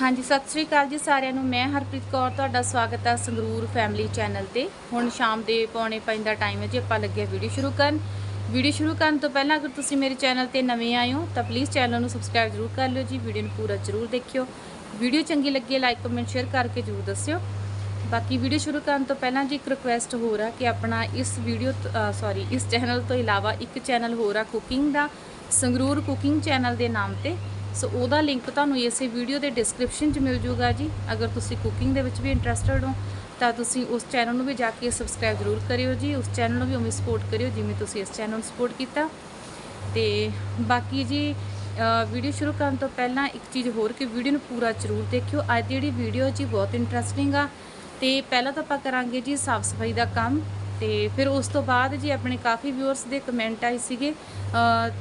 ਹਾਂਜੀ, ਸਤਿ ਸ੍ਰੀ ਅਕਾਲ ਜੀ ਸਾਰਿਆਂ ਨੂੰ। ਮੈਂ ਹਰਪ੍ਰੀਤ ਕੌਰ, ਤੁਹਾਡਾ ਸਵਾਗਤ ਹੈ ਸੰਗਰੂਰ ਫੈਮਿਲੀ ਚੈਨਲ ਤੇ। ਹੁਣ ਸ਼ਾਮ ਦੇ ਪੌਣੇ ਪੰਜ ਦਾ ਟਾਈਮ ਹੈ ਜੀ, ਆਪਾਂ ਲੱਗੇ ਵੀਡੀਓ ਸ਼ੁਰੂ ਕਰਨ। ਵੀਡੀਓ ਸ਼ੁਰੂ ਕਰਨ ਤੋਂ ਪਹਿਲਾਂ ਅਗਰ ਤੁਸੀਂ ਮੇਰੇ ਚੈਨਲ ਤੇ ਨਵੇਂ ਆਏ ਹੋ, ਤਾਂ ਪਲੀਜ਼ ਚੈਨਲ ਨੂੰ ਸਬਸਕ੍ਰਾਈਬ ਜ਼ਰੂਰ ਕਰ ਲਿਓ ਜੀ ਵੀਡੀਓ ਨੂੰ ਪੂਰਾ ਜ਼ਰੂਰ ਦੇਖਿਓ। ਵੀਡੀਓ ਚੰਗੀ ਲੱਗੇ ਲਾਈਕ ਕਮੈਂਟ ਸ਼ੇਅਰ ਕਰਕੇ ਜ਼ਰੂਰ ਦੱਸਿਓ। ਬਾਕੀ ਵੀਡੀਓ ਸ਼ੁਰੂ ਕਰਨ ਤੋਂ ਪਹਿਲਾਂ ਜੀ, ਇੱਕ ਰਿਕੁਐਸਟ ਹੋਰ ਆ ਕਿ ਆਪਣਾ ਇਸ ਵੀਡੀਓ ਸੌਰੀ ਇਸ ਚੈਨਲ ਤੋਂ ਇਲਾਵਾ ਇੱਕ ਚੈਨਲ ਹੋਰ ਆ ਕੁਕਿੰਗ ਦਾ, ਸੰਗਰੂਰ ਕੁਕਿੰਗ ਚੈਨਲ ਦੇ ਨਾਮ ਤੇ। ਸੋ ਉਹਦਾ ਲਿੰਕ ਤੁਹਾਨੂੰ ਇਸੇ ਵੀਡੀਓ ਦੇ ਡਿਸਕ੍ਰਿਪਸ਼ਨ 'ਚ ਮਿਲ ਜੂਗਾ ਜੀ। ਅਗਰ ਤੁਸੀਂ ਕੁਕਿੰਗ ਦੇ ਵਿੱਚ ਵੀ ਇੰਟਰਸਟਿਡ ਹੋ, ਤਾਂ ਤੁਸੀਂ ਉਸ ਚੈਨਲ ਨੂੰ ਵੀ ਜਾ ਕੇ ਸਬਸਕ੍ਰਾਈਬ ਜ਼ਰੂਰ ਕਰਿਓ ਜੀ। ਉਸ ਚੈਨਲ ਨੂੰ ਵੀ ਉਵੇਂ ਸਪੋਰਟ ਕਰਿਓ, ਜਿਵੇਂ ਤੁਸੀਂ ਇਸ ਚੈਨਲ ਨੂੰ ਸਪੋਰਟ ਕੀਤਾ। ਤੇ ਬਾਕੀ ਜੀ ਵੀਡੀਓ ਸ਼ੁਰੂ ਕਰਨ ਤੋਂ ਪਹਿਲਾਂ ਇੱਕ ਚੀਜ਼ ਹੋਰ ਕਿ ਵੀਡੀਓ ਨੂੰ ਪੂਰਾ ਜ਼ਰੂਰ ਦੇਖਿਓ। ਅੱਜ ਦੀ ਜਿਹੜੀ ਵੀਡੀਓ ਜੀ ਬਹੁਤ ਇੰਟਰਸਟਿੰਗ ਆ। ਤੇ ਪਹਿਲਾਂ ਤਾਂ ਆਪਾਂ ਕਰਾਂਗੇ ਜੀ ਸਾਫ਼ ਸਫ਼ਾਈ ਦਾ ਕੰਮ। ਤੇ ਫਿਰ ਉਸ ਤੋਂ ਬਾਅਦ ਜੀ ਆਪਣੇ ਕਾਫੀ ਵਿਊਅਰਸ ਦੇ ਕਮੈਂਟ ਆਏ ਸੀਗੇ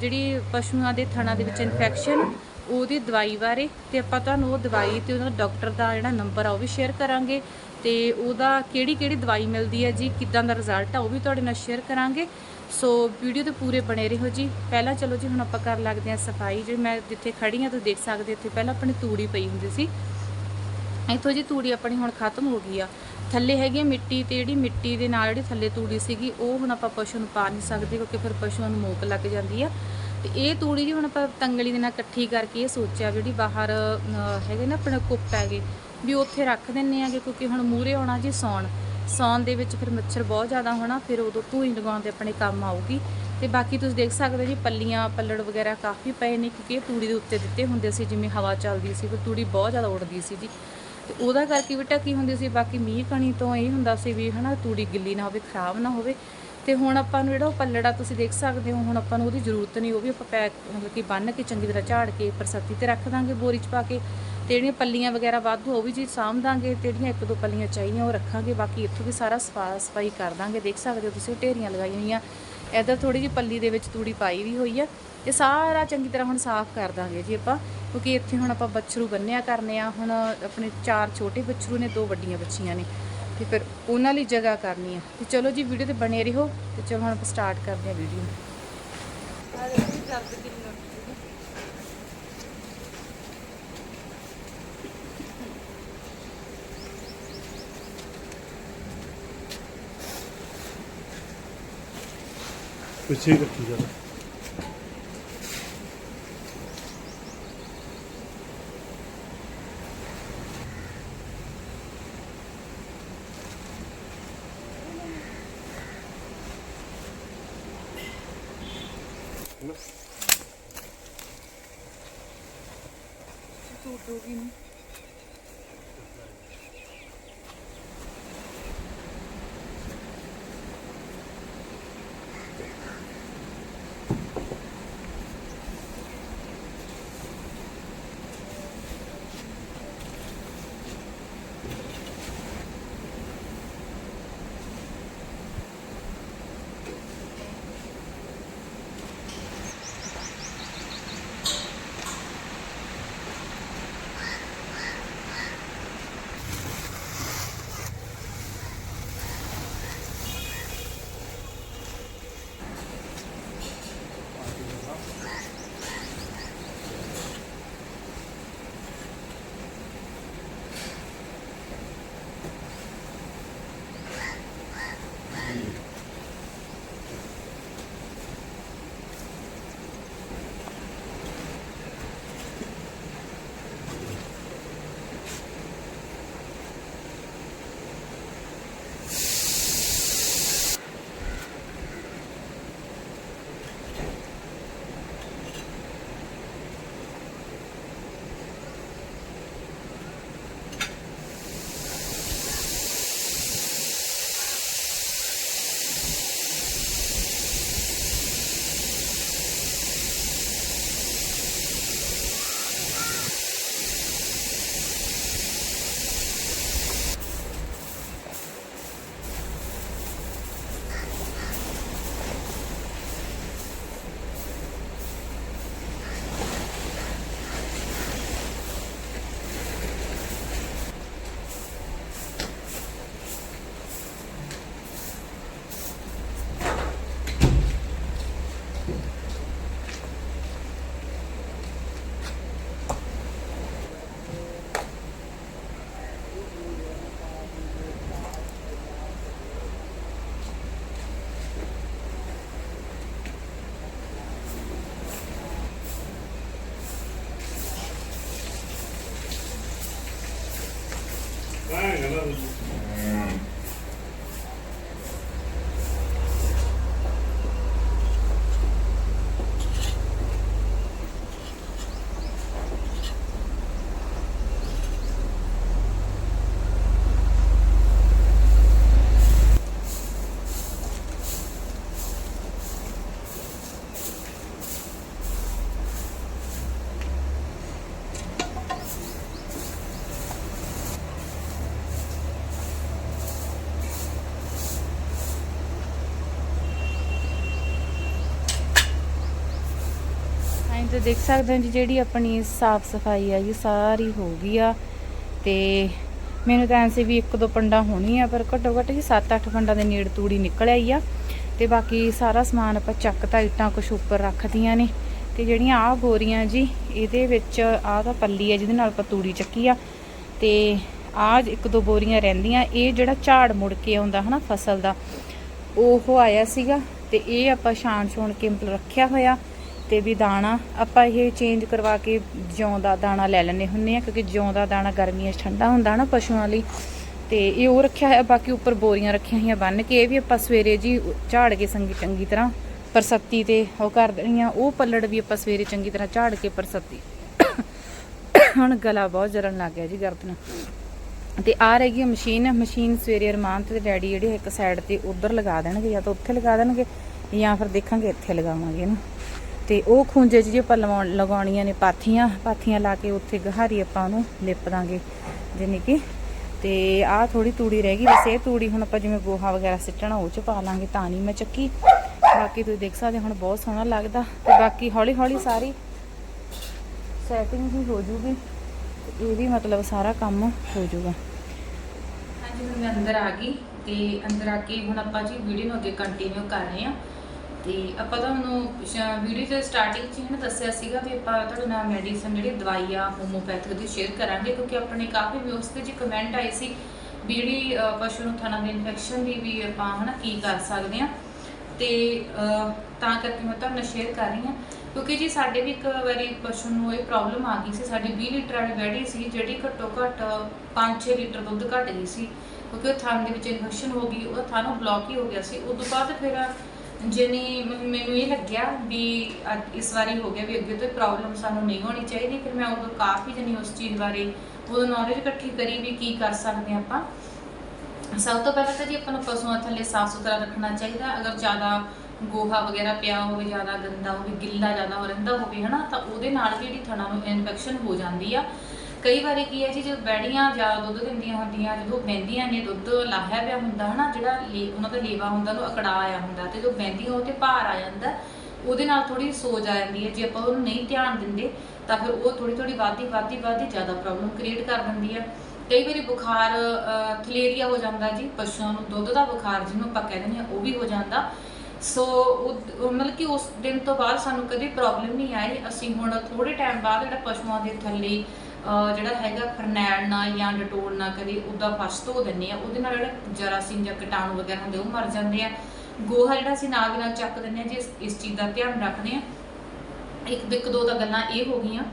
ਜਿਹੜੀ ਪਸ਼ੂਆਂ ਦੇ ਥਣਾਂ ਦੇ ਵਿੱਚ ਇਨਫੈਕਸ਼ਨ ਉਹਦੀ ਦਵਾਈ ਬਾਰੇ ਤੇ ਆਪਾਂ ਤੁਹਾਨੂੰ ਉਹ ਦਵਾਈ ਤੇ ਉਹਦਾ ਡਾਕਟਰ ਦਾ ਜਿਹੜਾ ਨੰਬਰ ਆ ਉਹ ਵੀ ਸ਼ੇਅਰ ਕਰਾਂਗੇ ਤੇ ਉਹਦਾ ਕਿਹੜੀ ਕਿਹੜੀ ਦਵਾਈ ਮਿਲਦੀ ਹੈ ਜੀ, ਕਿੱਦਾਂ ਦਾ ਰਿਜ਼ਲਟ ਆ ਉਹ ਵੀ ਤੁਹਾਡੇ ਨਾਲ ਸ਼ੇਅਰ ਕਰਾਂਗੇ। ਸੋ ਵੀਡੀਓ ਤੇ ਪੂਰੇ ਬਣੇ ਰਹੋ ਜੀ। ਪਹਿਲਾਂ ਚਲੋ ਜੀ, ਹੁਣ ਆਪਾਂ ਕਰ ਲੱਗਦੇ ਹਾਂ ਸਫ਼ਾਈ। ਜੇ ਮੈਂ ਜਿੱਥੇ ਖੜੀ ਹਾਂ ਤੁਸੀਂ ਦੇਖ ਸਕਦੇ ਇੱਥੇ ਪਹਿਲਾਂ ਆਪਣੀ ਤੂੜੀ ਪਈ ਹੁੰਦੀ ਸੀ। ਇੱਥੋਂ ਜੀ ਤੂੜੀ ਆਪਣੀ ਹੁਣ ਖਤਮ ਹੋ ਗਈ ਆ। ਥੱਲੇ ਹੈਗੀ ਆ ਮਿੱਟੀ ਤੇ ਜਿਹੜੀ ਮਿੱਟੀ ਦੇ ਨਾਲ ਜਿਹੜੀ ਥੱਲੇ ਤੂੜੀ ਸੀਗੀ, ਉਹ ਹੁਣ ਆਪਾਂ ਪਸ਼ੂ ਨੂੰ ਪਾ ਨਹੀਂ ਸਕਦੇ ਕਿਉਂਕਿ ਫਿਰ ਪਸ਼ੂਆਂ ਨੂੰ ਮੋਕ ਲੱਗ ਜਾਂਦੀ ਆ। ਤੇ ਇਹ ਤੂੜੀ ਜੀ ਹੁਣ ਆਪਾਂ ਤੰਗਲੀ ਦੇ ਨਾਲ ਇਕੱਠੀ ਕਰਕੇ ਇਹ ਸੋਚਿਆ ਜਿਹੜੀ ਬਾਹਰ ਹੈਗੇ ਨਾ ਆਪਣਾ ਕੁੱਪ ਹੈਗੇ, ਵੀ ਉੱਥੇ ਰੱਖ ਦਿੰਨੇ ਆਗੇ ਕਿਉਂਕਿ ਹੁਣ ਮੂਰੇ ਆਉਣਾ ਜੀ ਸੌਣ। ਸੌਣ ਦੇ ਵਿੱਚ ਫਿਰ ਮੱਛਰ ਬਹੁਤ ਜ਼ਿਆਦਾ ਹੋਣਾ, ਫਿਰ ਉਦੋਂ ਧੂਈ ਲਗਾਉਣ ਦੇ ਆਪਣੇ ਕੰਮ ਆਊਗੀ। ਤੇ ਬਾਕੀ ਤੁਸੀਂ ਦੇਖ ਸਕਦੇ ਹੋ ਜੀ ਪੱਲੀਆਂ, ਪੱਲੜ ਵਗੈਰਾ ਕਾਫੀ ਪਏ ਨੇ ਕਿਉਂਕਿ ਇਹ ਤੂੜੀ ਦੇ ਉੱਤੇ ਦਿੱਤੇ ਹੁੰਦੇ ਸੀ, ਜਿਵੇਂ ਹਵਾ ਚੱਲਦੀ ਸੀ, ਫਿਰ ਤੂੜੀ ਬਹੁਤ ਜ਼ਿਆਦਾ ਉੱਡਦੀ ਸੀ ਜੀ। ਤੇ ਉਹਦਾ ਕਰਕੇ ਵੀ ਢੱਕੀ ਹੁੰਦੀ ਸੀ, ਬਾਕੀ ਮੀਂਹ ਕਣੀ ਤੋਂ ਇਹ ਹੁੰਦਾ ਸੀ ਵੀ ਹਨਾ ਤੂੜੀ ਗਿੱਲੀ ਨਾ ਹੋਵੇ, ਖਰਾਬ ਨਾ ਹੋਵੇ। ਤੇ ਹੁਣ ਆਪਾਂ ਨੂੰ ਜਿਹੜਾ ਉਹ ਪੱਲੜਾ ਤੁਸੀਂ ਦੇਖ ਸਕਦੇ ਹੋ, ਹੁਣ ਆਪਾਂ ਨੂੰ ਉਹਦੀ ਜ਼ਰੂਰਤ ਨਹੀਂ, ਉਹ ਵੀ ਆਪਾਂ ਪੈਕ ਮਤਲਬ ਕਿ ਬੰਨ ਕੇ ਚੰਗੀ ਤਰ੍ਹਾਂ ਝਾੜ ਕੇ ਪਰਸਤੀ ਤੇ ਰੱਖ ਦਾਂਗੇ ਬੋਰੀ 'ਚ ਪਾ ਕੇ। ਤੇ ਜਿਹੜੀਆਂ ਪੱਲੀਆਂ ਵਗੈਰਾ ਵਾਧੂ ਉਹ ਵੀ ਜੀ ਸਾਂਭ ਦਾਂਗੇ, ਤੇ ਜਿਹੜੀਆਂ ਇੱਕ ਦੋ ਪੱਲੀਆਂ ਚਾਹੀਦੀਆਂ ਉਹ ਰੱਖਾਂਗੇ, ਬਾਕੀ ਇੱਥੋਂ ਵੀ ਸਾਰਾ ਸਫਾ ਸਫ਼ਾਈ ਕਰ ਦਾਂਗੇ। ਦੇਖ ਸਕਦੇ ਹੋ ਤੁਸੀਂ, ਢੇਰੀਆਂ ਲਗਾਈਆਂ ਹੋਈਆਂ। ਇੱਧਰ ਥੋੜੀ ਜਿਹੀ ਪੱਲੀ ਦੇ ਵਿੱਚ ਤੂੜੀ ਪਾਈ ਵੀ ਹੋਈ ਆ। ਤੇ ਸਾਰਾ ਚੰਗੀ ਤਰ੍ਹਾਂ ਹੁਣ ਸਾਫ਼ ਕਰ ਦਾਂਗੇ ਜੀ ਆਪਾਂ, ਕਿਉਂਕਿ ਇੱਥੇ ਹੁਣ ਆਪਾਂ ਬੱਛਰੂ ਬੰਨਿਆ ਕਰਨੇ ਆ, ਹੁਣ ਆਪਣੇ ਚਾਰ ਛੋਟੇ ਬੱਛਰੂ ਨੇ, ਦੋ ਵੱਡੀਆਂ ਬੱਚੀਆਂ ਨੇ, ਤੇ ਫਿਰ ਉਹਨਾਂ ਲਈ ਜਗ੍ਹਾ ਕਰਨੀ ਆ। ਤੇ ਚਲੋ ਜੀ, ਵੀਡੀਓ ਤੇ ਬਣੇ ਰਹੋ, ਤੇ ਚਲੋ ਹੁਣ ਆਪਾਂ ਸਟਾਰਟ ਕਰਦੇ ਆ ਵੀਡੀਓ। ਪਿੱਛੇ ਰੱਖੀ ਜਾਣਾ Ano? Tutugin. ਮੈਂ ਕਹਿੰਦਾ ਐਂ ਤਾਂ ਦੇਖ ਸਕਦੇ ਹੋ ਜੀ ਜਿਹੜੀ ਆਪਣੀ ਸਾਫ਼ ਸਫ਼ਾਈ ਆ ਜੀ, ਸਾਰੀ ਹੋ ਗਈ ਆ। ਤੇ ਮੈਨੂੰ ਤਾਂ ਐਂ ਸੀ ਵੀ ਇੱਕ ਦੋ ਪੰਡਾ ਹੋਣੀ ਆ ਪਰ ਘੱਟੋ ਘੱਟ ਜੀ 7-8 ਪੰਡਾਂ ਦੇ ਨੇੜ ਤੂੜੀ ਨਿਕਲ ਆਈ ਆ। ਤੇ ਬਾਕੀ ਸਾਰਾ ਸਮਾਨ ਆਪਾਂ ਚੱਕ ਤਾਂ ਇੱਟਾਂ ਕੁਛ ਉੱਪਰ ਰੱਖਦੀਆਂ ਨੇ। ਤੇ ਜਿਹੜੀਆਂ ਆਹ ਬੋਰੀਆਂ ਜੀ, ਇਹਦੇ ਵਿੱਚ ਆਹ ਤਾਂ ਪੱਲੀ ਆ, ਜਿਹਦੇ ਨਾਲ ਆਪਾਂ ਤੂੜੀ ਚੱਕੀ ਆ। ਤੇ ਆਹ ਇੱਕ ਦੋ ਬੋਰੀਆਂ ਰਹਿੰਦੀਆਂ, ਇਹ ਜਿਹੜਾ ਝਾੜ ਮੁੜ ਕੇ ਆਉਂਦਾ ਹਨਾ ਫਸਲ ਦਾ, ਉਹ ਆਇਆ ਸੀਗਾ। ਤੇ ਇਹ ਆਪਾਂ ਛਾਣ ਛੋਣ ਕੇ ਰੱਖਿਆ ਹੋਇਆ। ਤੇ ਵੀ ਦਾਣਾ, ਆਪਾਂ ਇਹ ਚੇਂਜ ਕਰਵਾ ਕੇ ਜਿਉਂ ਦਾ ਦਾਣਾ ਲੈ ਲੈਣੇ ਹੁੰਨੇ ਆ ਕਿਉਂਕਿ ਜਿਉਂ ਦਾ ਦਾਣਾ ਗਰਮੀਆਂ 'ਚ ਠੰਡਾ ਹੁੰਦਾ ਨਾ ਪਸ਼ੂਆਂ ਲਈ। ਤੇ ਇਹ ਉਹ ਰੱਖਿਆ ਹੋਇਆ, ਬਾਕੀ ਉੱਪਰ ਬੋਰੀਆਂ ਰੱਖੀਆਂ ਹੋਈਆਂ ਬੰਨ ਕੇ, ਇਹ ਵੀ ਆਪਾਂ ਸਵੇਰੇ ਜੀ ਝਾੜ ਕੇ ਸੰਗੀ ਚੰਗੀ ਤਰ੍ਹਾਂ ਪਰਸੱਤੀ ਤੇ ਉਹ ਕਰ ਦੇਣੀਆਂ ਉਹ ਪੱਲੜ ਵੀ ਆਪਾਂ ਸਵੇਰੇ ਚੰਗੀ ਤਰ੍ਹਾਂ ਝਾੜ ਕੇ ਪਰਸੱਤੀ। ਹੁਣ ਗਲਾ ਬਹੁਤ ਜਰਨ ਲੱਗ ਗਿਆ ਜੀ ਗਰਦਨ ਤੇ ਆ ਰਹੀ ਹੈ ਮਸ਼ੀਨ ਮਸ਼ੀਨ ਸਵੇਰੇ ਅਰਮਾਨ ਤੇ ਡੈਡੀ ਜਿਹੜੇ ਇੱਕ ਸਾਈਡ ਤੇ ਉਧਰ ਲਗਾ ਦੇਣਗੇ ਜਾਂ ਤਾਂ ਉੱਥੇ ਲਗਾ ਦੇਣਗੇ ਜਾਂ ਫਿਰ ਦੇਖਾਂਗੇ ਇੱਥੇ ਲਗਾਵਾਂਗੇ ਨਾ। ਤੇ ਉਹ ਖੂੰਜੇ 'ਚ ਜੇ ਆਪਾਂ ਲਵਾਉਣ ਲਗਾਉਣੀਆਂ ਨੇ ਪਾਥੀਆਂ। ਪਾਥੀਆਂ ਲਾ ਕੇ ਉੱਥੇ ਗਹਾਰੀ ਆਪਾਂ ਉਹਨੂੰ ਲਿਪ ਦਾਂਗੇ, ਜਾਣੀ ਕਿ। ਤੇ ਆਹ ਥੋੜੀ ਤੂੜੀ ਰਹਿ ਗਈ। ਬਸ ਇਹ ਤੂੜੀ ਹੁਣ ਆਪਾਂ ਜਿਵੇਂ ਗੋਹਾ ਵਗੈਰਾ ਸਿੱਟਣਾ, ਉਹ 'ਚ ਪਾ ਲਾਂਗੇ, ਤਾਂ ਨਹੀਂ ਮੈਂ ਚੱਕੀ। ਬਾਕੀ ਤੁਸੀਂ ਦੇਖ ਸਕਦੇ ਹੋ, ਹੁਣ ਬਹੁਤ ਸੋਹਣਾ ਲੱਗਦਾ। ਤੇ ਬਾਕੀ ਹੌਲੀ ਹੌਲੀ ਸਾਰੀ ਸੈਟਿੰਗ ਵੀ ਹੋ ਜੂਗੀ। ਇਹ ਵੀ ਮਤਲਬ ਸਾਰਾ ਕੰਮ ਹੋ ਜਾਊਗਾ ਹਾਂਜੀ, ਹੁਣ ਮੈਂ ਅੰਦਰ ਆ ਗਈ ਤੇ ਅੰਦਰ ਆ ਕੇ ਹੁਣ ਆਪਾਂ ਜੀ ਵੀਡੀਓ ਨੂੰ ਅੱਗੇ ਕੰਟੀਨਿਊ ਕਰ ਰਹੇ ਹਾਂ। ਤੇ ਆਪਾਂ ਤੁਹਾਨੂੰ ਵੀਡੀਓ ਦੇ ਸਟਾਰਟਿੰਗ 'ਚ ਹੀ ਨਾ ਦੱਸਿਆ ਸੀਗਾ ਵੀ ਆਪਾਂ ਤੁਹਾਡੇ ਨਾਲ ਮੈਡੀਸਨ ਜਿਹੜੀ ਦਵਾਈ ਆ ਹੋਮੋਪੈਥਿਕ ਦੀ ਸ਼ੇਅਰ ਕਰਾਂਗੇ ਕਿਉਂਕਿ ਆਪਣੇ ਕਾਫੀ ਵਿਊਸ ਤੇ ਜੀ ਕਮੈਂਟ ਆਏ ਸੀ ਵੀ ਜਿਹੜੀ ਪਸ਼ੂ ਨੂੰ ਥਣਾ ਦੀ ਇਨਫੈਕਸ਼ਨ ਦੀ ਵੀ ਆਪਾਂ ਹਨਾ ਕੀ ਕਰ ਸਕਦੇ ਆ। ਤੇ ਤਾਂ ਕਰਕੇ ਮੈਂ ਤੁਹਾਨੂੰ ਸ਼ੇਅਰ ਕਰ ਰਹੀ ਹਾਂ ਕਿਉਂਕਿ ਜੀ ਸਾਡੇ ਵੀ ਇੱਕ ਵਾਰੀ ਪਸ਼ੂ ਨੂੰ ਇਹ ਪ੍ਰੋਬਲਮ ਆ ਗਈ ਸੀ, ਸਾਡੀ 20 ਲੀਟਰ ਵਾਲੀ ਬੈੜੀ ਸੀ ਜਿਹੜੀ ਘੱਟੋ ਘੱਟ 5-6 ਲੀਟਰ ਦੁੱਧ ਘਟ ਗਈ ਸੀ, ਕਿਉਂਕਿ ਉਹ ਥਣ ਦੇ ਵਿੱਚ ਇਨਫੈਕਸ਼ਨ ਹੋ ਗਈ ਉਹ ਥਣ ਬਲੌਕ ਹੀ ਹੋ ਗਿਆ ਸੀ ਉਸ ਤੋਂ ਬਾਅਦ ਫਿਰ ਜਿਨੀ ਮੈਨੂੰ ਇਹ ਲੱਗਿਆ ਵੀ ਅੱਜ ਇਸ ਵਾਰੀ ਹੋ ਗਿਆ ਵੀ ਅੱਗੇ ਤੋਂ ਪ੍ਰੋਬਲਮ ਸਾਨੂੰ ਨਹੀਂ ਹੋਣੀ ਚਾਹੀਦੀ, ਫਿਰ ਮੈਂ ਉਦੋਂ ਕਾਫੀ ਜਣੀ ਉਸ ਚੀਜ਼ ਬਾਰੇ ਉਦੋਂ ਨੌਲੇਜ ਇਕੱਠੀ ਕਰੀ ਵੀ ਕੀ ਕਰ ਸਕਦੇ ਹਾਂ ਆਪਾਂ। ਸਭ ਤੋਂ ਪਹਿਲਾਂ ਤਾਂ ਜੀ ਆਪਾਂ ਨੂੰ ਪਸ਼ੂਆਂ ਥੱਲੇ ਸਾਫ਼ ਸੁਥਰਾ ਰੱਖਣਾ ਚਾਹੀਦਾ, ਅਗਰ ਜ਼ਿਆਦਾ ਗੋਹਾ ਵਗੈਰਾ ਪਿਆ ਹੋਵੇ, ਜ਼ਿਆਦਾ ਗੰਦਾ ਹੋਵੇ, ਗਿੱਲਾ ਜ਼ਿਆਦਾ ਹੋ ਰਹਿੰਦਾ ਹੋਵੇ, ਹਨਾ, ਤਾਂ ਉਹਦੇ ਨਾਲ ਵੀ ਜਿਹੜੀ ਥਣਾ ਨੂੰ ਇਨਫੈਕਸ਼ਨ ਹੋ ਜਾਂਦੀ ਆ ਕਈ ਵਾਰੀ ਕੀ ਹੈ ਜੀ ਜਦੋਂ ਬੈੜੀਆਂ ਜ਼ਿਆਦਾ ਦੁੱਧ ਦਿੰਦੀਆਂ ਹੁੰਦੀਆਂ ਜਦੋਂ ਬਹਿੰਦੀਆਂ ਨੇ ਦੁੱਧ ਲਾਹਿਆ ਪਿਆ ਹੁੰਦਾ ਹਨਾ ਜਿਹੜਾ ਲੇ ਉਹਨਾਂ ਦਾ ਲੇਵਾ ਹੁੰਦਾ ਉਹਨੂੰ ਅਕੜਾ ਆਇਆ ਹੁੰਦਾ ਤੇ ਜਦੋਂ ਬਹਿੰਦੀਆਂ ਉਹ ਤੇ ਭਾਰ ਆ ਜਾਂਦਾ ਉਹਦੇ ਨਾਲ ਥੋੜੀ ਸੋਜ ਆ ਜਾਂਦੀ ਹੈ। ਜੇ ਆਪਾਂ ਉਹਨੂੰ ਨਹੀਂ ਧਿਆਨ ਦਿੰਦੇ ਤਾਂ ਫਿਰ ਉਹ ਥੋੜੀ ਥੋੜੀ ਵੱਧਦੀ ਵੱਧਦੀ ਵੱਧਦੀ ਜ਼ਿਆਦਾ ਪ੍ਰੋਬਲਮ ਕ੍ਰੀਏਟ ਕਰ ਦਿੰਦੀ ਹੈ। ਕਈ ਵਾਰੀ ਬੁਖਾਰ ਅਹ, ਥਲੇਰੀਆ ਹੋ ਜਾਂਦਾ ਜੀ ਪਸ਼ੂਆਂ ਨੂੰ ਦੁੱਧ ਦਾ ਬੁਖਾਰ ਜਿਹਨੂੰ ਆਪਾਂ ਕਹਿ ਦਿੰਦੇ ਹਾਂ ਉਹ ਵੀ ਹੋ ਜਾਂਦਾ। ਸੋ ਉਹ ਉਹ ਮਤਲਬ ਕਿ ਉਸ ਦਿਨ ਤੋਂ ਬਾਅਦ ਸਾਨੂੰ ਕਦੇ ਪ੍ਰੋਬਲਮ ਨਹੀਂ ਆਈ। ਅਸੀਂ ਹੁਣ ਥੋੜੇ ਟਾਈਮ ਬਾਅਦ ਜਿਹੜਾ ਪਸ਼ੂਆਂ ਦੇ ਥੱਲੇ ਜਿਹੜਾ ਹੈਗਾ ਫਰਨੈਲ ਨਾਲ ਜਾਂ ਡਟੋਲ ਨਾਲ ਕਦੇ ਉਹਦਾ ਫਰਸ਼ ਧੋ ਦਿੰਨੇ ਆ। ਉਹਦੇ ਨਾਲ ਜਿਹੜਾ ਜਰਾਸੀਮ ਜਾਂ ਕੀਟਾਣੂ ਵਗੈਰਾ ਹੁੰਦੇ ਉਹ ਮਰ ਜਾਂਦੇ ਆ। ਗੋਹਾ ਜਿਹੜਾ ਅਸੀਂ ਨਾਲ ਦੀ ਨਾਲ ਚੱਕ ਦਿੰਨੇ ਆ ਜੀ ਇਸ- ਚੀਜ਼ ਦਾ ਧਿਆਨ ਰੱਖਦੇ ਆ। ਇੱਕ ਇੱਕ ਦੋ ਤਾਂ ਗੱਲਾਂ ਇਹ ਹੋ ਗਈਆਂ।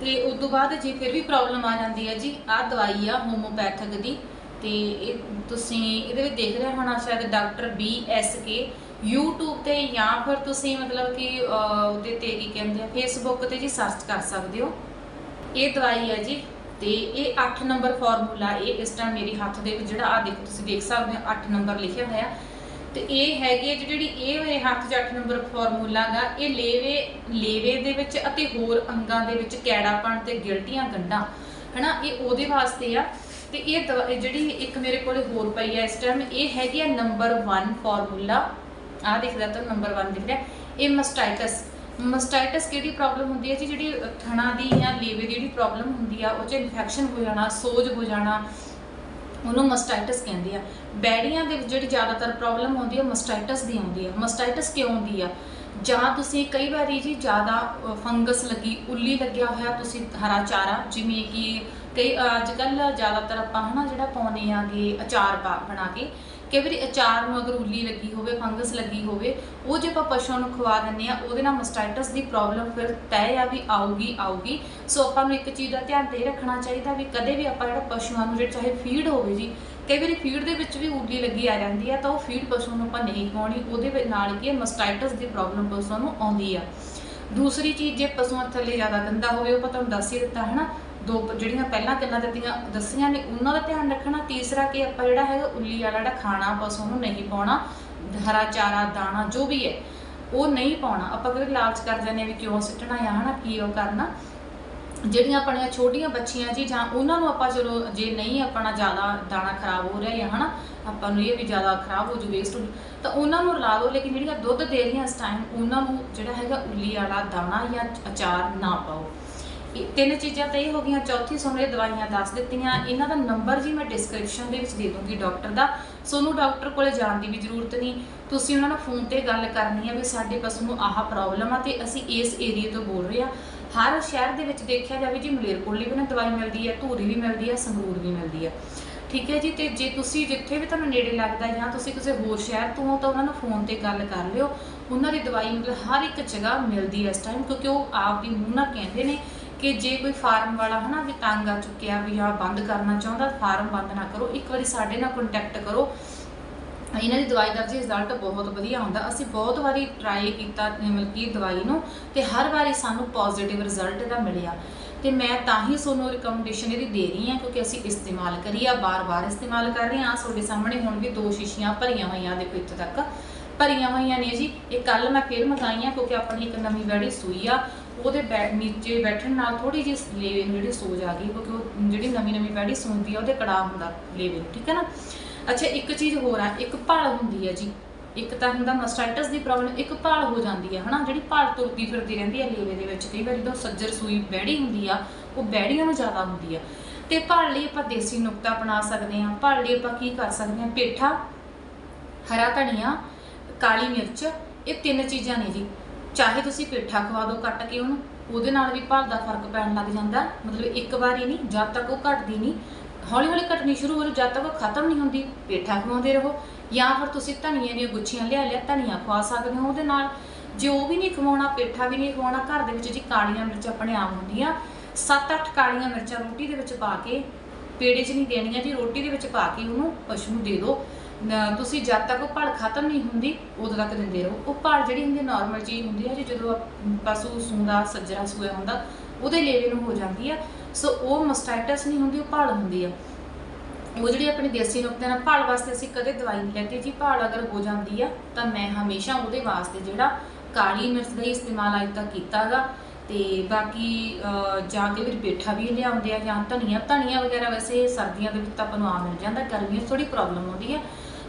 ਤੇ ਉਸ ਤੋਂ ਬਾਅਦ ਜੇ ਫਿਰ ਵੀ ਪ੍ਰੋਬਲਮ ਆ ਜਾਂਦੀ ਹੈ ਜੀ, ਆਹ ਦਵਾਈ ਆ ਹੋਮੋਪੈਥਿਕ ਦੀ। ਤੇ ਇਹ ਤੁਸੀਂ ਇਹਦੇ ਵਿੱਚ ਦੇਖ ਰਹੇ ਹੋਣਾ ਸ਼ਾਇਦ doctor B S K YouTube ਤੇ ਜਾਂ ਫਿਰ ਤੁਸੀਂ ਮਤਲਬ ਕਿ ਉਹਦੇ ਤੇ ਕੀ ਕਹਿੰਦੇ ਆ, Facebook ਤੇ ਜੀ ਸਰਚ ਕਰ ਸਕਦੇ ਹੋ। ਇਹ ਦਵਾਈ ਹੈ ਜੀ ਤੇ ਇਹ 8 ਨੰਬਰ ਫਾਰਮੂਲਾ ਇਹ ਇਸ ਟਾਈਮ ਮੇਰੇ ਹੱਥ ਦੇ ਵਿੱਚ ਜਿਹੜਾ ਆ ਦੇਖੋ ਤੁਸੀਂ ਦੇਖ ਸਕਦੇ ਹੋ 8 ਨੰਬਰ ਲਿਖਿਆ ਹੋਇਆ। ਤੇ ਇਹ ਹੈਗੀ ਹੈ ਜੀ ਜਿਹੜੀ ਇਹ ਮੇਰੇ ਹੱਥ 'ਚ 8 ਨੰਬਰ ਫਾਰਮੂਲਾ ਗਾ, ਇਹ ਲੇਵੇ ਲੇਵੇ ਦੇ ਵਿੱਚ ਅਤੇ ਹੋਰ ਅੰਗਾਂ ਦੇ ਵਿੱਚ ਕੈੜਾਪਣ ਤੇ ਗਿਲਟੀਆਂ ਗੰਢਾਂ, ਹਨਾ, ਇਹ ਉਹਦੇ ਵਾਸਤੇ ਆ। ਤੇ ਇਹ ਦਵਾ- ਜਿਹੜੀ ਇੱਕ ਮੇਰੇ ਕੋਲੇ ਹੋਰ ਪਈ ਆ ਇਸ ਟਾਈਮ ਇਹ ਹੈਗੀ ਆ ਨੰਬਰ 1 ਫਾਰਮੂਲਾ। ਆ ਦਿਖਦਾ ਤੁਹਾਨੂੰ ਨੰਬਰ 1 ਦਿਖ ਰਿਹਾ। ਇਹ ਮਸਟਾਈਟਸ ਮਸਟਾਈਟਸ ਕਿਹੜੀ ਪ੍ਰੋਬਲਮ ਹੁੰਦੀ ਹੈ ਜੀ? ਜਿਹੜੀ ਥਣਾ ਦੀ ਜਾਂ ਲੇਵੇ ਦੀ ਜਿਹੜੀ ਪ੍ਰੋਬਲਮ ਹੁੰਦੀ ਆ, ਉਹ 'ਚ ਇਨਫੈਕਸ਼ਨ ਹੋ ਜਾਣਾ, ਸੋਜ ਹੋ ਜਾਣਾ, ਉਹਨੂੰ ਮਸਟਾਈਟਸ ਕਹਿੰਦੇ ਆ। ਬੈੜੀਆਂ ਦੇ ਵਿੱਚ ਜਿਹੜੀ ਜ਼ਿਆਦਾਤਰ ਪ੍ਰੋਬਲਮ ਆਉਂਦੀ ਹੈ ਮਸਟਾਈਟਸ ਦੀ ਆਉਂਦੀ ਹੈ ਮਸਟਾਈਟਸ ਕਿਉਂ ਆਉਂਦੀ ਆ? ਜਾਂ ਤੁਸੀਂ ਕਈ ਵਾਰੀ ਜੀ ਜ਼ਿਆਦਾ ਫੰਗਸ ਲੱਗੀ, ਉੱਲੀ ਲੱਗਿਆ ਹੋਇਆ ਤੁਸੀਂ ਹਰਾ ਚਾਰਾ, ਜਿਵੇਂ ਕਿ ਕਈ ਅੱਜ ਕੱਲ ਜ਼ਿਆਦਾਤਰ ਆਪਾਂ ਹਨਾ ਜਿਹੜਾ ਪਾਉਨੇ ਆਗੇ, ਅਚਾਰ ਪਾ- ਬਣਾ ਕੇ ਕਈ ਵਾਰੀ ਅਚਾਰ ਨੂੰ ਅਗਰ ਉੱਲੀ ਲੱਗੀ ਹੋਵੇ, ਫੰਗਸ ਲੱਗੀ ਹੋਵੇ, ਉਹ ਜੇ ਆਪਾਂ ਪਸ਼ੂਆਂ ਨੂੰ ਖਵਾ ਦਿੰਦੇ ਆ ਉਹਦੇ ਨਾਲ ਮਸਟਾਈਟਸ ਦੀ ਪ੍ਰੋਬਲਮ ਫਿਰ ਤੈਅ ਆ ਵੀ ਆਊਗੀ ਆਊਗੀ। ਸੋ ਆਪਾਂ ਨੂੰ ਇੱਕ ਚੀਜ਼ ਦਾ ਧਿਆਨ ਤੇ ਰੱਖਣਾ ਚਾਹੀਦਾ ਵੀ ਕਦੇ ਵੀ ਆਪਾਂ ਜਿਹੜਾ ਪਸ਼ੂਆਂ ਨੂੰ, ਜੇ ਚਾਹੇ ਫੀਡ ਹੋਵੇ ਜੀ, ਕਈ ਵਾਰੀ ਫੀਡ ਦੇ ਵਿੱਚ ਵੀ ਉੱਲੀ ਲੱਗੀ ਆ ਜਾਂਦੀ ਆ ਤਾਂ ਉਹ ਫੀਡ ਪਸ਼ੂ ਨੂੰ ਆਪਾਂ ਨਹੀਂ ਖਵਾਉਣੀ, ਉਹਦੇ ਨਾਲ ਕੀ ਮਸਟਾਈਟਸ ਦੀ ਪ੍ਰੋਬਲਮ ਪਸ਼ੂਆਂ ਨੂੰ ਆਉਂਦੀ ਆ। ਦੂਸਰੀ ਚੀਜ਼ ਜੇ ਪਸ਼ੂਆਂ ਥੱਲੇ ਜ਼ਿਆਦਾ ਗੰਦਾ ਹੋਵੇ, ਉਹ ਆਪਾਂ ਤੁਹਾਨੂੰ ਦੱਸ ਹੀ ਦਿੱਤਾ ਹੈ ਨਾ ਦੋ ਜਿਹੜੀਆਂ ਪਹਿਲਾਂ ਗੱਲਾਂ ਦਿੱਤੀਆਂ, ਦੱਸੀਆਂ ਨੇ, ਉਹਨਾਂ ਦਾ ਧਿਆਨ ਰੱਖਣਾ। ਤੀਸਰਾ ਕਿ ਆਪਾਂ ਜਿਹੜਾ ਹੈਗਾ ਉੱਲੀ ਵਾਲਾ ਜਿਹੜਾ ਖਾਣਾ ਪਸ਼ੂ ਨੂੰ ਨਹੀਂ ਪਾਉਣਾ, ਹਰਾ ਚਾਰਾ, ਦਾਣਾ, ਜੋ ਵੀ ਹੈ, ਉਹ ਨਹੀਂ ਪਾਉਣਾ। ਆਪਾਂ ਕਦੇ ਲਾਲਚ ਕਰ ਜਾਂਦੇ ਹਾਂ ਵੀ ਕਿਉਂ ਸਿੱਟਣਾ ਆ ਹਨਾ, ਕੀ ਉਹ ਕਰਨਾ? ਜਿਹੜੀਆਂ ਆਪਣੀਆਂ ਛੋਟੀਆਂ ਬੱਚੀਆਂ ਜੀ, ਜਾਂ ਉਹਨਾਂ ਨੂੰ ਆਪਾਂ ਚਲੋ ਜੇ ਨਹੀਂ ਆਪਣਾ ਜ਼ਿਆਦਾ ਦਾਣਾ ਖਰਾਬ ਹੋ ਰਿਹਾ ਜਾਂ ਹਨਾ, ਆਪਾਂ ਨੂੰ ਇਹ ਵੀ ਜ਼ਿਆਦਾ ਖਰਾਬ ਹੋ ਜੂ ਵੇਸਟ ਹੋ ਜੂ, ਤਾਂ ਉਹਨਾਂ ਨੂੰ ਰਲਾ ਦਿਓ। ਲੇਕਿਨ ਜਿਹੜੀਆਂ ਦੁੱਧ ਦੇ ਰਹੀਆਂ ਇਸ ਟਾਈਮ ਉਹਨਾਂ ਨੂੰ ਜਿਹੜਾ ਹੈਗਾ ਉੱਲੀ ਵਾਲਾ ਦਾਣਾ ਜਾਂ ਅਚਾਰ ਨਾ ਪਾਓ। ਤਿੰਨ ਚੀਜ਼ਾਂ ਤਾਂ ਇਹ ਹੋ ਗਈਆਂ, ਚੌਥੀ ਸੁਣਰੇ ਦਵਾਈਆਂ ਦੱਸ ਦਿੱਤੀਆਂ, ਇਹਨਾਂ ਦਾ ਨੰਬਰ ਜੀ ਮੈਂ ਡਿਸਕ੍ਰਿਪਸ਼ਨ ਦੇ ਵਿੱਚ ਦੇ ਦੂੰਗੀ ਡਾਕਟਰ ਦਾ। ਸੋਨੂੰ ਡਾਕਟਰ ਕੋਲੇ ਜਾਣ ਦੀ ਵੀ ਜ਼ਰੂਰਤ ਨਹੀਂ। ਤੁਸੀਂ ਉਹਨਾਂ ਨਾਲ ਫੋਨ ਤੇ ਗੱਲ ਕਰਨੀ ਹੈ ਵੀ ਸਾਡੇ ਪਸ਼ੂ ਨੂੰ ਆਹ ਪ੍ਰੋਬਲਮ ਆ ਤੇ ਅਸੀਂ ਇਸ ਏਰੀਆ ਤੋਂ ਬੋਲ ਰਹੇ ਆ। ਹਰ ਸ਼ਹਿਰ ਦੇ ਵਿੱਚ ਦੇਖਿਆ ਜਾਵੇ ਜੀ, ਮਲੇਰਕੋਟਲੀ ਵੀ ਨਾ ਦਵਾਈ ਮਿਲਦੀ ਹੈ ਧੂਰੀ ਵੀ ਮਿਲਦੀ ਹੈ ਸੰਗਰੂਰ ਵੀ ਮਿਲਦੀ ਹੈ ਠੀਕ ਹੈ ਜੀ, ਤੇ ਜੇ ਤੁਸੀਂ ਜਿੱਥੇ ਵੀ ਤੁਹਾਨੂੰ ਨੇੜੇ ਲੱਗਦਾ ਜਾਂ ਤੁਸੀਂ ਕਿਸੇ ਹੋਰ ਸ਼ਹਿਰ ਤੋਂ ਹੋ ਤਾਂ ਉਹਨਾਂ ਨੂੰ ਫੋਨ ਤੇ ਗੱਲ ਕਰ ਲਿਓ। ਉਹਨਾਂ ਦੀ ਦਵਾਈ ਮਤਲਬ ਹਰ ਇੱਕ ਜਗ੍ਹਾ ਮਿਲਦੀ ਹੈ ਇਸ ਟਾਈਮ ਕਿਉਂਕਿ ਉਹ ਆਪ ਦੀ ਮੂੰਹ ਨਾਲ ਕਹਿੰਦੇ ਨੇ ਕਿ ਜੇ ਕੋਈ ਫਾਰਮ ਵਾਲਾ ਹਨਾ ਵੀ ਤੰਗ ਆ ਚੁੱਕਿਆ ਵੀ ਆ ਬੰਦ ਕਰਨਾ ਚਾਹੁੰਦਾ, ਫਾਰਮ ਬੰਦ ਨਾ ਕਰੋ, ਇੱਕ ਵਾਰੀ ਸਾਡੇ ਨਾਲ ਕੰਟੈਕਟ ਕਰੋ। ਇਹਨਾਂ ਦੀ ਦਵਾਈ ਦਾ ਜੀ ਰਿਜ਼ਲਟ ਬਹੁਤ ਵਧੀਆ ਆਉਂਦਾ। ਅਸੀਂ ਬਹੁਤ ਵਾਰੀ ਟਰਾਈ ਕੀਤਾ ਮਤਲਬ ਕਿ ਦਵਾਈ ਨੂੰ ਤੇ ਹਰ ਵਾਰੀ ਸਾਨੂੰ ਪੋਜ਼ਿਟਿਵ ਰਿਜ਼ਲਟ ਇਹਦਾ ਮਿਲਿਆ। ਤੇ ਮੈਂ ਤਾਂ ਹੀ ਤੁਹਾਨੂੰ ਰਿਕਮੈਂਡੇਸ਼ਨ ਇਹਦੀ ਦੇ ਰਹੀ ਹਾਂ ਕਿਉਂਕਿ ਅਸੀਂ ਇਸਤੇਮਾਲ ਕਰੀ ਆ, ਬਾਰ-ਬਾਰ ਇਸਤੇਮਾਲ ਕਰ ਰਹੇ ਹਾਂ। ਤੁਹਾਡੇ ਸਾਹਮਣੇ ਹੁਣ ਵੀ ਦੋ ਸ਼ੀਸ਼ੀਆਂ ਭਰੀਆਂ ਹੋਈਆਂ ਦੇਖੋ ਇੱਥੇ ਤੱਕ। ਭਰੀਆਂ ਹੋਈਆਂ ਨੇ ਜੀ। ਇਹ ਕੱਲ ਮੈਂ ਫਿਰ ਮੰਗਾਈਆਂ ਕਿਉਂਕਿ ਆਪਣੀ ਇੱਕ ਨਵੀਂ ਵੈੜੀ ਸੂਈ ਆ। ਉਹਦੇ ਬੈ, ਨੀਚੇ ਬੈਠਣ ਨਾਲ ਥੋੜੀ ਜਿਹੀ ਲੇਵੇ ਨੂੰ ਜਿਹੜੀ ਸੋਜ ਆ ਗਈ, ਕਿਉਂਕਿ ਉਹ ਜਿਹੜੀ ਨਵੀਂ ਨਵੀਂ ਵੈੜੀ ਸੌਂਦੀ ਆ, ਉਹਦੇ ਕੜਾ ਹੁੰਦਾ ਲੇਵੇ ਨੂੰ ਠੀਕ ਹੈ ਨਾ? ਅੱਛਾ, ਇੱਕ ਚੀਜ਼ ਹੋਰ ਆ, ਇੱਕ ਭਾਲ ਹੁੰਦੀ ਹੈ ਜੀ। ਇੱਕ ਤਾਂ ਹੁੰਦਾ ਮਸਟਾਈਟਸ ਦੀ ਪ੍ਰੋਬਲਮ ਇੱਕ ਭਾਲ ਹੋ ਜਾਂਦੀ ਹੈ ਹਨਾ? ਜਿਹੜੀ ਭਾਲ ਤੁਰਦੀ ਫਿਰਦੀ ਰਹਿੰਦੀ ਹੈ ਲੇਵੇ ਦੇ ਵਿੱਚ, ਕਈ ਵਾਰੀ ਜਦੋਂ ਸੱਜਰ ਸੂਈ ਬੈੜੀ ਹੁੰਦੀ ਆ, ਉਹ ਬੈੜੀਆਂ ਨੂੰ ਜ਼ਿਆਦਾ ਹੁੰਦੀ ਆ। ਤੇ ਭਾਲ ਲਈ ਆਪਾਂ ਦੇਸੀ ਨੁਕਤਾ ਅਪਣਾ ਸਕਦੇ ਹਾਂ, ਭਾਲ ਲਈ ਆਪਾਂ ਕੀ ਕਰ ਸਕਦੇ ਹਾਂ? ਪੇਠਾ, ਹਰਾ ਧਨੀਆ, ਕਾਲੀ ਮਿਰਚ, ਇਹ ਤਿੰਨ ਚੀਜ਼ਾਂ ਨੇ ਜੀ। ਚਾਹੇ ਤੁਸੀਂ ਪੇਠਾ ਖਵਾ ਦਿਓ ਕੱਟ ਕੇ ਉਹਨੂੰ, ਉਹਦੇ ਨਾਲ ਵੀ ਭਾਲ ਦਾ ਫ਼ਰਕ ਪੈਣ ਲੱਗ ਜਾਂਦਾ। ਮਤਲਬ ਇੱਕ ਵਾਰੀ ਨਹੀਂ, ਜਦ ਤੱਕ ਉਹ ਘਟਦੀ ਨਹੀਂ ਹੌਲੀ ਹੌਲੀ ਘਟਣੀ ਸ਼ੁਰੂ ਹੋ ਜਾਊ ਜਦ ਤੱਕ ਉਹ ਖਤਮ ਨਹੀਂ ਹੁੰਦੀ, ਪੇਠਾ ਖਵਾਉਂਦੇ ਰਹੋ। ਜਾਂ ਫਿਰ ਤੁਸੀਂ ਧਨੀਏ ਦੀਆਂ ਗੁੱਛੀਆਂ ਲਿਆ ਲਿਆ, ਧਨੀਆ ਖਵਾ ਸਕਦੇ ਹੋ ਉਹਦੇ ਨਾਲ। ਜੇ ਉਹ ਵੀ ਨਹੀਂ ਖਵਾਉਣਾ, ਪੇਠਾ ਵੀ ਨਹੀਂ ਖਵਾਉਣਾ, ਘਰ ਦੇ ਵਿੱਚ ਜੀ ਕਾਲੀਆਂ ਮਿਰਚ ਆਪਣੇ ਆਪ ਹੁੰਦੀਆਂ। 7-8 ਕਾਲੀਆਂ ਮਿਰਚਾਂ ਰੋਟੀ ਦੇ ਵਿੱਚ ਪਾ ਕੇ, ਪੇੜੇ 'ਚ ਨਹੀਂ ਦੇਣੀਆਂ ਜੀ, ਰੋਟੀ ਦੇ ਵਿੱਚ ਪਾ ਕੇ ਉਹਨੂੰ ਪਸ਼ੂ ਨੂੰ ਦੇ ਦਿਓ ਨ- ਤੁਸੀਂ ਜਦ ਤੱਕ ਉਹ ਭਲ ਖਤਮ ਨਹੀਂ ਹੁੰਦੀ ਉਦੋਂ ਤੱਕ ਦਿੰਦੇ ਰਹੋ। ਉਹ ਭਲ ਜਿਹੜੀ ਹੁੰਦੀ ਨਾਰਮਲ ਚੀਜ਼ ਹੁੰਦੀ ਹੈ ਜੀ ਜਦੋਂ ਪਸ਼ੂ ਸੂੰਦਾ ਸੱਜਰਾ ਸੂਆ ਹੁੰਦਾ ਉਹਦੇ ਲੇਵੇ ਨੂੰ ਹੋ ਜਾਂਦੀ ਆ। ਸੋ ਉਹ ਮਸਟਾਈਟਸ ਨਹੀਂ ਹੁੰਦੀ ਉਹ ਭਲ ਹੁੰਦੀ ਆ। ਉਹ ਜਿਹੜੀ ਆਪਣੀ ਦੇਸੀ ਨੁਕਤੇ ਨਾਲ ਭਾਲ ਵਾਸਤੇ ਅਸੀਂ ਕਦੇ ਦਵਾਈ ਨਹੀਂ ਲੈਂਦੇ। ਜੀ ਭਾਲ ਅਗਰ ਹੋ ਜਾਂਦੀ ਆ ਤਾਂ ਮੈਂ ਹਮੇਸ਼ਾ ਉਹਦੇ ਵਾਸਤੇ ਜਿਹੜਾ ਕਾਲੀ ਮਿਰਚ ਦਾ ਹੀ ਇਸਤੇਮਾਲ ਅੱਜ ਤੱਕ ਕੀਤਾਗਾ। ਤੇ ਬਾਕੀ ਅਹ, ਜਾ ਕੇ ਫਿਰ ਪੇਠਾ ਵੀ ਲਿਆਉਂਦੇ ਆ ਜਾਂ ਧਨੀਆ ਧਨੀਆ ਵਗੈਰਾ ਵੈਸੇ ਸਰਦੀਆਂ ਦੇ ਵਿੱਚ ਤਾਂ ਆਪਾਂ ਨੂੰ ਆ ਮਿਲ ਜਾਂਦਾ ਗਰਮੀਆਂ 'ਚ ਥੋੜੀ ਪ੍ਰੋਬਲਮ ਆਉਂਦੀ ਆ।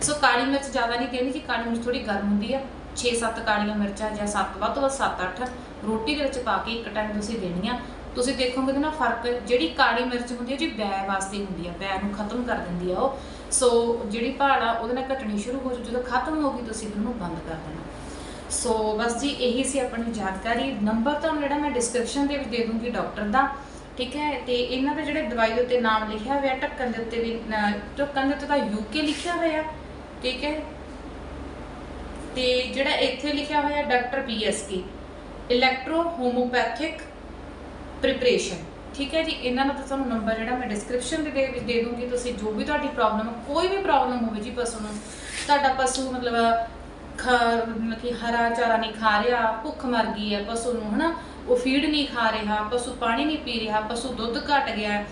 ਸੋ ਕਾਲੀ ਮਿਰਚ ਜ਼ਿਆਦਾ ਨਹੀਂ ਕਹਿੰਦੀ ਜੀ ਕਾਲੀ ਮਿਰਚ ਥੋੜੀ ਗਰਮ ਹੁੰਦੀ ਆ। 6-7 ਕਾਲੀਆਂ ਮਿਰਚਾਂ ਜਾਂ 7 ਵੱਧ ਤੋਂ ਵੱਧ 7-8 ਰੋਟੀ ਦੇ ਵਿੱਚ ਪਾ ਕੇ ਇੱਕ ਟਾਈਮ ਤੁਸੀਂ ਦੇਣੀਆਂ। ਤੁਸੀਂ ਦੇਖੋਗੇ ਉਹਦੇ ਫ਼ਰਕ ਜਿਹੜੀ ਕਾਲੀ ਮਿਰਚ ਹੁੰਦੀ ਹੈ ਜੀ ਬੈ ਵਾਸਤੇ ਹੁੰਦੀ ਆ, ਬੈ ਨੂੰ ਖਤਮ ਕਰ ਦਿੰਦੀ ਆ ਉਹ। ਸੋ ਜਿਹੜੀ ਭਾੜ ਆ, ਉਹਦੇ ਨਾਲ ਘਟਣੀ ਸ਼ੁਰੂ ਹੋ ਜੂ ਜਦੋਂ ਖਤਮ ਹੋ ਗਈ ਤੁਸੀਂ ਉਹਨੂੰ ਬੰਦ ਕਰ ਦੇਣਾ। ਸੋ ਬਸ ਜੀ, ਇਹੀ ਸੀ ਆਪਣੀ ਜਾਣਕਾਰੀ। ਨੰਬਰ ਤੁਹਾਨੂੰ ਜਿਹੜਾ ਮੈਂ ਡਿਸਕ੍ਰਿਪਸ਼ਨ ਦੇ ਵਿੱਚ ਦੇ ਦੂੰਗੀ ਡਾਕਟਰ ਦਾ, ਠੀਕ ਹੈ? ਤੇ ਇਹਨਾਂ ਦੇ ਜਿਹੜੇ ਦਵਾਈ ਦੇ ਉੱਤੇ ਨਾਮ ਲਿਖਿਆ ਹੋਇਆ, ਢੱਕਣ ਦੇ ਉੱਤੇ ਵੀ ਢੱਕਣ ਦੇ ਉੱਤੇ ਤਾਂ ਯੂਕੇ ਲਿਖਿਆ ਹੋਇਆ। ਠੀਕ ਹੈ? ਤੇ ਜਿਹੜਾ ਇੱਥੇ ਲਿਖਿਆ ਹੋਇਆ doctor PSK electro homeopathic preparation ਠੀਕ ਹੈ ਜੀ? ਇਹਨਾਂ ਦਾ ਤੁਹਾਨੂੰ ਨੰਬਰ ਜਿਹੜਾ ਮੈਂ ਡਿਸਕ੍ਰਿਪਸ਼ਨ ਦੇ ਦੇ ਵਿੱਚ ਦੇ ਦੂੰਗੀ, ਤੁਸੀਂ ਜੋ ਵੀ ਤੁਹਾਡੀ ਪ੍ਰੋਬਲਮ ਕੋਈ ਵੀ ਪ੍ਰੋਬਲਮ ਹੋਵੇ ਜੀ ਪਸ਼ੂ ਨੂੰ, ਤੁਹਾਡਾ ਪਸ਼ੂ ਮਤਲਬ ਖਾ, ਮਤਲਬ ਕਿ ਹਰਾ ਚਾਰਾ ਨਹੀਂ ਖਾ ਰਿਹਾ, ਭੁੱਖ ਮਰ ਗਈ ਹੈ ਪਸ਼ੂ ਨੂੰ, ਹਨਾ? ਉਹ ਫੀਡ ਨਹੀਂ ਖਾ ਰਿਹਾ, ਪਸ਼ੂ ਪਾਣੀ ਨਹੀਂ ਪੀ ਰਿਹਾ, ਪਸ਼ੂ ਦੁੱਧ ਘਟ ਗਿਆ,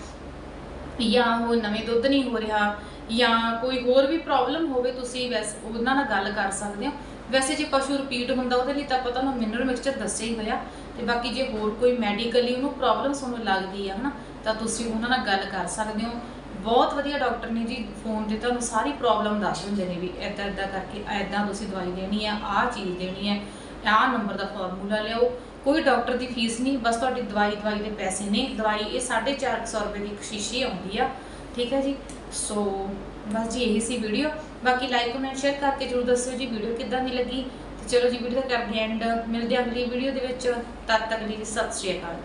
ਜਾਂ ਉਹ ਨਵੇਂ ਦੁੱਧ ਨਹੀਂ ਹੋ ਰਿਹਾ ਜਾਂ ਕੋਈ ਹੋਰ ਵੀ ਪ੍ਰੋਬਲਮ ਹੋਵੇ, ਤੁਸੀਂ ਵੈਸੇ ਉਹਨਾਂ ਨਾਲ ਗੱਲ ਕਰ ਸਕਦੇ ਹੋ। ਵੈਸੇ ਜੇ ਪਸ਼ੂ ਰਿਪੀਟ ਹੁੰਦਾ, ਉਹਦੇ ਲਈ ਤਾਂ ਆਪਾਂ ਤੁਹਾਨੂੰ ਮਿਨਰਲ ਮਿਕਸਚਰ ਦੱਸਿਆ ਹੀ ਹੋਇਆ। ਤੇ ਬਾਕੀ ਜੇ ਹੋਰ ਕੋਈ ਮੈਡੀਕਲੀ ਉਹਨੂੰ ਪ੍ਰੋਬਲਮ ਤੁਹਾਨੂੰ ਲੱਗਦੀ ਹੈ ਹਨਾ, ਤਾਂ ਤੁਸੀਂ ਉਹਨਾਂ ਨਾਲ ਗੱਲ ਕਰ ਸਕਦੇ ਹੋ। ਬਹੁਤ ਵਧੀਆ ਡਾਕਟਰ ਨੇ ਜੀ ਫੋਨ ਤੇ ਤੁਹਾਨੂੰ ਸਾਰੀ ਪ੍ਰੋਬਲਮ ਦੱਸ ਦਿੰਦੇ ਨੇ ਵੀ ਇਦਾਂ ਇਦਾਂ ਕਰਕੇ ਇਦਾਂ ਤੁਸੀਂ ਦਵਾਈ ਦੇਣੀ ਹੈ ਆਹ ਚੀਜ਼ ਦੇਣੀ ਹੈ ਆਹ ਨੰਬਰ ਦਾ ਫਾਰਮੂਲਾ ਲਿਓ ਕੋਈ ਡਾਕਟਰ ਦੀ ਫੀਸ ਨਹੀਂ, ਬਸ ਤੁਹਾਡੀ ਦਵਾਈ ਦਵਾਈ ਦੇ ਪੈਸੇ ਨੇ। ਦਵਾਈ ਇਹ 450 ਰੁਪਏ ਦੀ ਇੱਕ ਸ਼ੀਸ਼ੀ ਆਉਂਦੀ ਆ। ਠੀਕ ਹੈ ਜੀ? ਸੋ ਬਸ ਜੀ ਇਹੀ ਸੀ ਵੀਡੀਓ ਬਾਕੀ ਲਾਈਕ ਕਮੈਂਟ ਸ਼ੇਅਰ ਕਰਕੇ ਜਰੂਰ ਦੱਸਿਓ ਜੀ ਵੀਡੀਓ ਕਿੱਦਾਂ ਦੀ ਲੱਗੀ। ਤੇ ਚਲੋ ਜੀ ਵੀਡੀਓ ਦਾ ਕਰਦੇ ਐਂਡ ਮਿਲਦੇ ਹਾਂ ਅਗਲੀ ਵੀਡੀਓ ਦੇ ਵਿੱਚ। ਤਦ ਤੱਕ ਲਈ ਸਤਿ ਸ਼੍ਰੀ ਅਕਾਲ